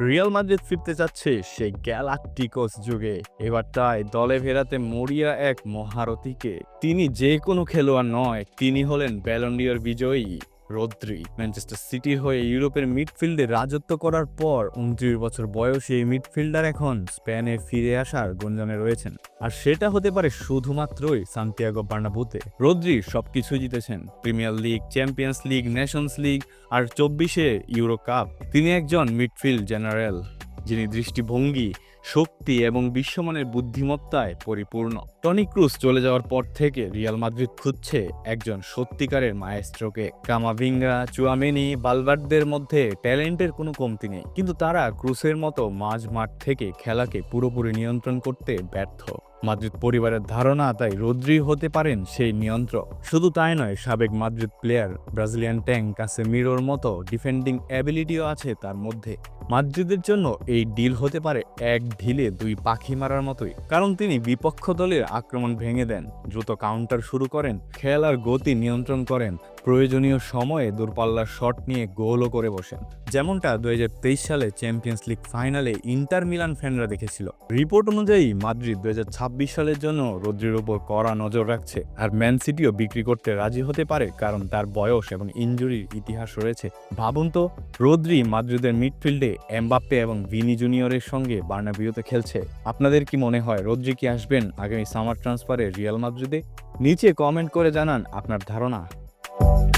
Real Madrid ফিরতে যাচ্ছে সেই গ্যালাকটিকোস যুগে। এবার তাই দলে ফেরাতে মরিয়া এক মহারথীকে। তিনি যে কোনো খেলোয়াড় নয়, তিনি হলেন ব্যালন্ডিয়র বিজয়ী। রদ্রি, ম্যানচেস্টার সিটির হয়ে ইউরোপের মিডফিল্ডে রাজত্ব করার পর উনত্রিশ বছর বয়সী এই মিডফিল্ডার এখন স্পেনে ফিরে আসার গুঞ্জনে রয়েছেন। আর সেটা হতে পারে শুধুমাত্রই সান্তিয়াগো বার্নাবুতে। রদ্রি সবকিছু জিতেছেন, Premier League, Champions League Nations League আর চব্বিশে ইউরো কাপ। তিনি একজন মিডফিল্ড জেনারেল, যিনি দৃষ্টিভঙ্গি শক্তি এবং বিশ্বমানের বুদ্ধিমত্তায় পরিপূর্ণ। টনি ক্রুজ চলে যাওয়ার পর থেকে রিয়াল মাদ্রিদ খুঁজছে একজন সত্যিকারের মায়েস্ট্রোকে কামাভিঙ্গা, চুয়ামেনি বালবার্ডদের মধ্যে ট্যালেন্টের কোনো কমতি নেই। কিন্তু তারা ক্রুসের মতো মাঝ মাঠ থেকে খেলাকে পুরোপুরি নিয়ন্ত্রণ করতে ব্যর্থ। মাদ্রিদ পরিবারের ধারণা, তাই রদ্রি হতে পারেন সেই নিয়ন্ত্রক। শুধু তাই নয়, সাবেক মাদ্রিদ প্লেয়ার ব্রাজিলিয়ান ট্যাঙ্ক কাছে মিরোর মতো ডিফেন্ডিং অ্যাবিলিটিও আছে তার মধ্যে। মাদ্রিদের জন্য এই ডিল হতে পারে এক ঢিলে দুই পাখি মারার মতোই, কারণ তিনি বিপক্ষ দলের আক্রমণ ভেঙে দেন, দ্রুত কাউন্টার শুরু করেন, খেলার গতি নিয়ন্ত্রণ করেন প্রয়োজনীয় সময়ে দূরপাল্লার শট নিয়ে গোলও করে বসেন। যেমনটা দুই হাজার তেইশ সালে চ্যাম্পিয়ন্স লিগ ফাইনালে ইন্টার মিলান ফ্যানরা দেখেছিল। রিপোর্ট অনুযায়ী, মাদ্রিদ দু হাজার ছাব্বিশ সালের জন্য রদ্রির উপর কড়া নজর রাখছে আর ম্যান সিটিও বিক্রি করতে রাজি হতে পারে কারণ তার বয়স এবং ইনজুরির ইতিহাস রয়েছে। ভাবুন তো, রদ্রি মাদ্রিদের মিডফিল্ডে এমবাপ্পে এবং ভিনি জুনিয়রের সঙ্গে বার্নাবিওতে খেলছে। আপনাদের কি মনে হয়, রদ্রি কি আসবেন আগামী সামার ট্রান্সফারে রিয়াল মাদ্রিদে? নিচে কমেন্ট করে জানান আপনার ধারণা। you.